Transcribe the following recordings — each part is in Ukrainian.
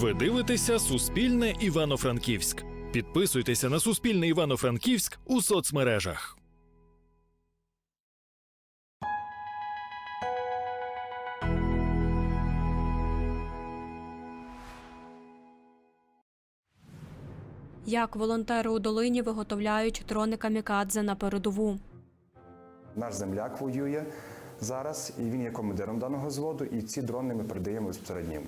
Ви дивитеся Суспільне Івано-Франківськ. Підписуйтеся на Суспільне Івано-Франківськ у соцмережах. Як волонтери у долині виготовляють дрони камікадзе на передову. Наш земляк воює зараз, і він є командиром даного взводу, і ці дрони ми передаємо безпосередньо.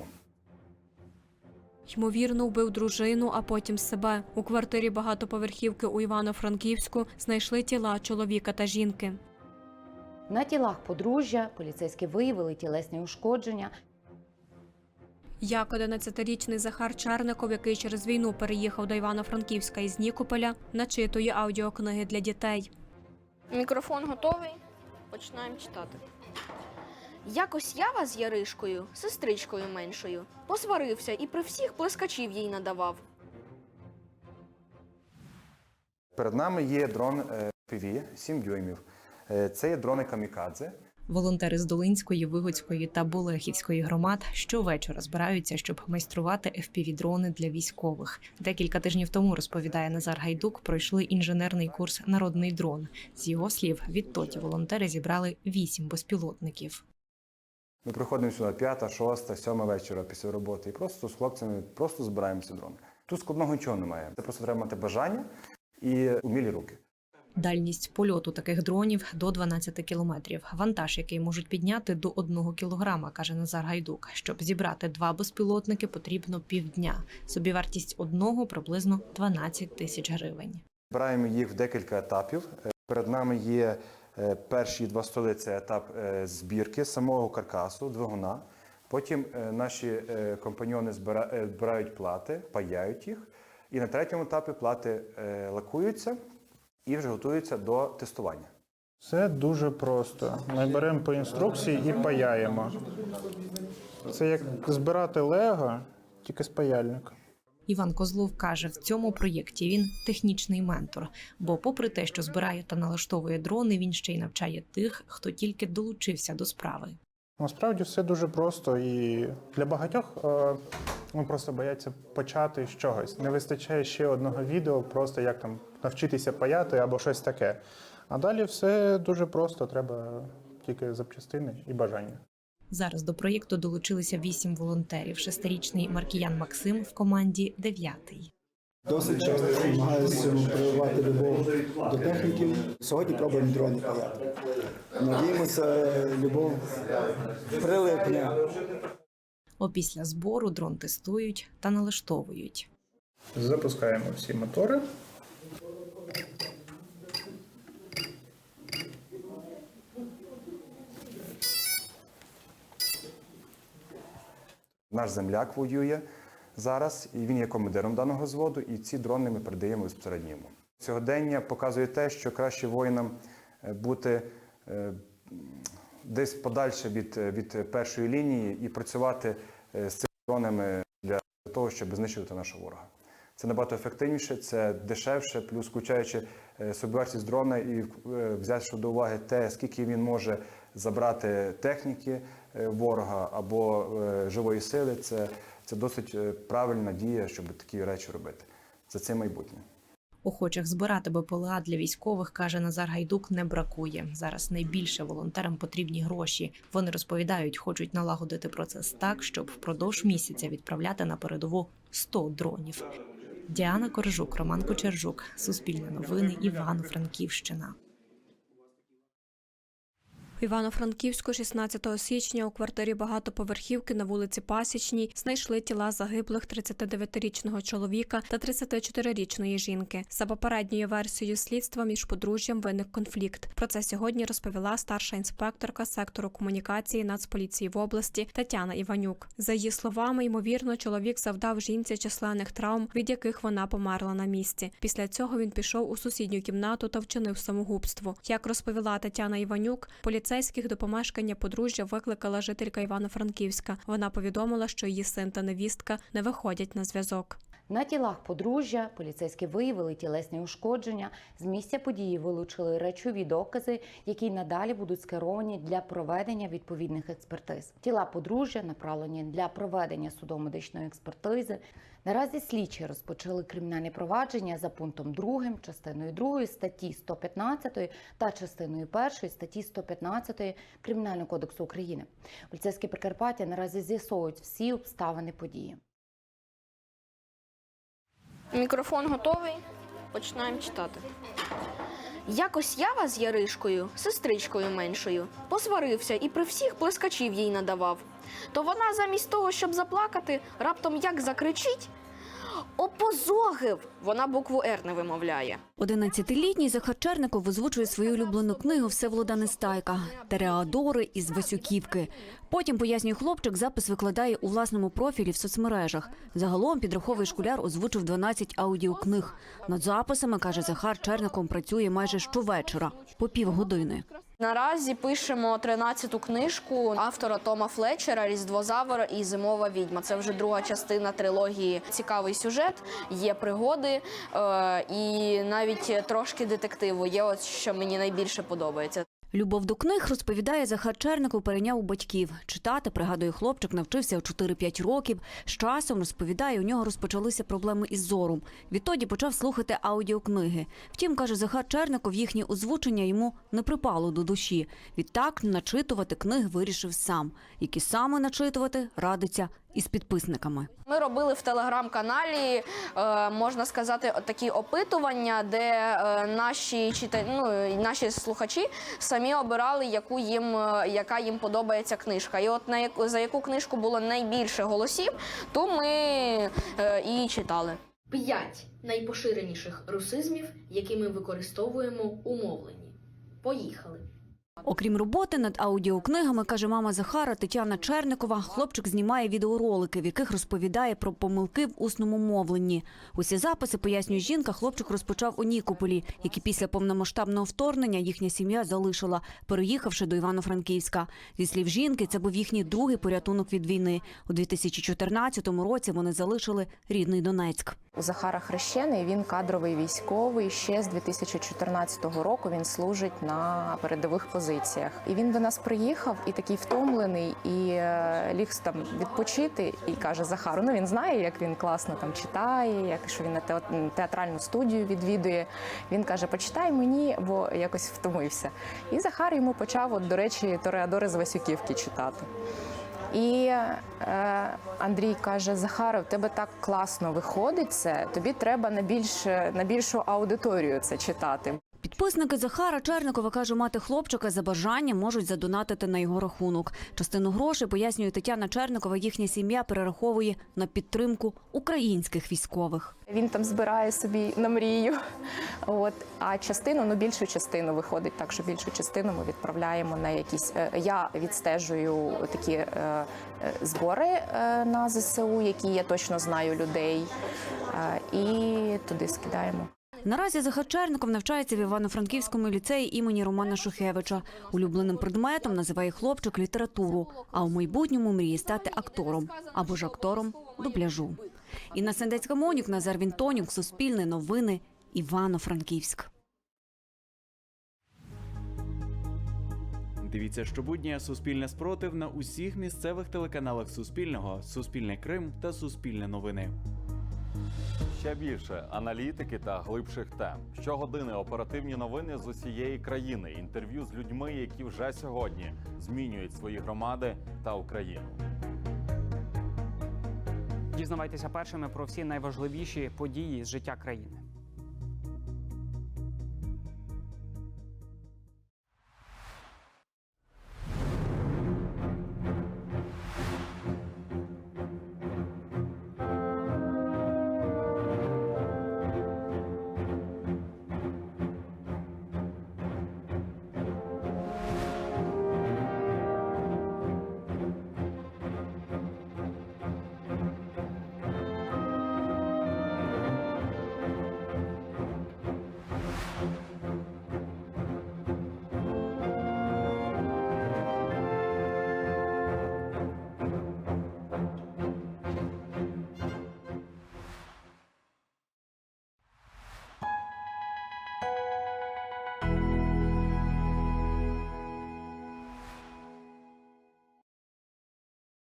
Ймовірно, вбив дружину, а потім себе. У квартирі багатоповерхівки у Івано-Франківську знайшли тіла чоловіка та жінки. На тілах подружжя поліцейські виявили тілесні ушкодження. Як 11-річний Захар Черников, який через війну переїхав до Івано-Франківська із Нікополя, начитує аудіокниги для дітей. Мікрофон готовий. Починаємо читати. Якось я вас з Яришкою, сестричкою меншою, посварився і при всіх плескачів їй надавав. Перед нами є дрон е, PV 7 дюймів. Е, Це є дрони камікадзе. Волонтери з Долинської, Вигоцької та Болехівської громад щовечора збираються, щоб майструвати FPV-дрони для військових. Декілька тижнів тому розповідає Назар Гайдук. Пройшли інженерний курс Народний дрон. З його слів, відтоді волонтери зібрали вісім безпілотників. Ми приходимо сюди 5, 6, 7 вечора після роботи і просто з хлопцями просто збираємо ці дрони. Тут складного нічого немає. Це просто треба мати бажання і умілі руки. Дальність польоту таких дронів до 12 кілометрів. Вантаж, який можуть підняти до 1 кілограма, каже Назар Гайдук. Щоб зібрати два безпілотники, потрібно півдня. Собівартість одного приблизно 12 тисяч гривень. Збираємо їх в декілька етапів. Перед нами є перші два столи це етап е, збірки самого каркасу, двигуна. Потім е, наші е, компаньони е, збирають плати, паяють їх. І на третьому етапі плати е, лакуються і вже готуються до тестування. Все дуже просто. Ми беремо по інструкції і паяємо. Це як збирати лего, тільки з паяльника. Іван Козлов каже, в цьому проєкті він технічний ментор. Бо, попри те, що збирає та налаштовує дрони, він ще й навчає тих, хто тільки долучився до справи. Насправді все дуже просто і для багатьох е, ну, просто бояться почати з чогось. Не вистачає ще одного відео, просто як там навчитися паяти або щось таке. А далі все дуже просто, треба тільки запчастини і бажання. Зараз до проєкту долучилися вісім волонтерів. Шестирічний Маркіян Максим в команді дев'ятий. Досить часто намагаюся проявити любов до техніків. Сьогодні пробуємо дрони паяти. Надіємося, любов прилипне. Опісля збору дрон тестують та налаштовують. Запускаємо всі мотори. Наш земляк воює зараз, і він є командиром даного взводу, і ці дрони ми передаємо безпосередньо. Сьогодення показує те, що краще воїнам е, бути е, десь подальше від, е, від першої лінії і працювати з цими дронами для того, щоб знищувати нашого ворога. Це набагато ефективніше, це дешевше, плюс включаючи собівартість дрона і взявши до уваги те, скільки він може забрати техніки ворога або е, живої сили. Це, це досить е, правильна дія, щоб такі речі робити. Це це майбутнє. Охочих збирати БПЛА для військових, каже Назар Гайдук, не бракує. Зараз найбільше волонтерам потрібні гроші. Вони розповідають, хочуть налагодити процес так, щоб впродовж місяця відправляти на передову 100 дронів. Діана Коржук, Роман Кочержук, Суспільне новини, Івано-Франківщина. В Івано-Франківську 16 січня у квартирі багатоповерхівки на вулиці Пасічній знайшли тіла загиблих 39-річного чоловіка та 34-річної жінки. За попередньою версією слідства між подружжям виник конфлікт. Про це сьогодні розповіла старша інспекторка сектору комунікації Нацполіції в області Тетяна Іванюк. За її словами, ймовірно, чоловік завдав жінці численних травм, від яких вона померла на місці. Після цього він пішов у сусідню кімнату та вчинив самогубство. Як розповіла Тетяна Іванюк, поліцейських до помешкання подружжя викликала жителька Івано-Франківська. Вона повідомила, що її син та невістка не виходять на зв'язок. На тілах подружжя поліцейські виявили тілесні ушкодження. З місця події вилучили речові докази, які надалі будуть скеровані для проведення відповідних експертиз. Тіла подружжя направлені для проведення судово-медичної експертизи. Наразі слідчі розпочали кримінальне провадження за пунктом 2, частиною 2 статті 115 та частиною 1 статті 115 Кримінального кодексу України. Поліцейські Прикарпаття наразі з'ясовують всі обставини події. Мікрофон готовий. Починаємо читати. Якось я вас Яришкою, сестричкою меншою, посварився і при всіх плескачів їй надавав. То вона замість того, щоб заплакати, раптом як закричить. Опозогив! Вона букву Р не вимовляє. 11-літній Захар Черников озвучує свою улюблену книгу Всеволода Нестайка Тереадори із Васюківки. Потім пояснює хлопчик, запис викладає у власному профілі в соцмережах. Загалом підраховий школяр озвучив 12 аудіокниг. Над записами каже Захар Черников працює майже щовечора по півгодини. Наразі пишемо 13-ту книжку автора Тома Флетчера Різдвозавр і Зимова відьма. Це вже друга частина трилогії. Цікавий сюжет, є пригоди е, і навіть трошки детективу. Є от що мені найбільше подобається. Любов до книг розповідає Захар Черников перейняв у батьків. Читати, пригадує хлопчик, навчився у 4-5 років. З часом розповідає, у нього розпочалися проблеми із зором. Відтоді почав слухати аудіокниги. Втім, каже Захар Черников, їхнє озвучення йому не припало до душі. Відтак начитувати книг вирішив сам. Які саме начитувати радиться із підписниками. Ми робили в телеграм-каналі, е, можна сказати, такі опитування, де е, наші чита... ну, і наші слухачі самі обирали, яку їм, е, яка їм подобається книжка. І от на яку за яку книжку було найбільше голосів, то ми і читали. П'ять найпоширеніших русизмів, які ми використовуємо у мовленні. Поїхали. Окрім роботи над аудіокнигами, каже мама Захара Тетяна Черникова, хлопчик знімає відеоролики, в яких розповідає про помилки в усному мовленні. Усі записи, пояснює жінка, хлопчик розпочав у Нікополі, які після повномасштабного вторгнення їхня сім'я залишила, переїхавши до Івано-Франківська. Зі слів жінки, це був їхній другий порятунок від війни. У 2014 році вони залишили рідний Донецьк. У Захара Хрещений він кадровий військовий. Ще з 2014 року він служить на передових позиціях. І він до нас приїхав і такий втомлений, і е, ліг там відпочити. І каже Захару: ну він знає, як він класно там читає, як що він на театральну студію відвідує. Він каже: почитай мені, бо якось втомився. І Захар йому почав, от, до речі, Тореадори з Васюківки читати. І е, Андрій каже: Захар, у тебе так класно виходить це. Тобі треба на більш на більшу аудиторію це читати. Підписники Захара Черникова каже, мати хлопчика за бажанням можуть задонатити на його рахунок. Частину грошей пояснює Тетяна Черникова. Їхня сім'я перераховує на підтримку українських військових. Він там збирає собі на мрію. От а частину, ну більшу частину виходить так, що більшу частину ми відправляємо на якісь. е, Я відстежую такі е, е, збори на ЗСУ, які я точно знаю людей, і туди скидаємо. Наразі Захар Черников навчається в Івано-Франківському ліцеї імені Романа Шухевича. Улюбленим предметом називає хлопчик літературу, а у майбутньому мріє стати актором або ж актором дубляжу. Інна Сендецька Монюк, Назар Вінтонюк, Суспільне новини, Івано-Франківськ. Дивіться щобудня Суспільне спротив на усіх місцевих телеканалах Суспільного, Суспільне Крим та Суспільне новини. Ще більше аналітики та глибших тем. Щогодини оперативні новини з усієї країни. Інтерв'ю з людьми, які вже сьогодні змінюють свої громади та Україну. Дізнавайтеся першими про всі найважливіші події з життя країни.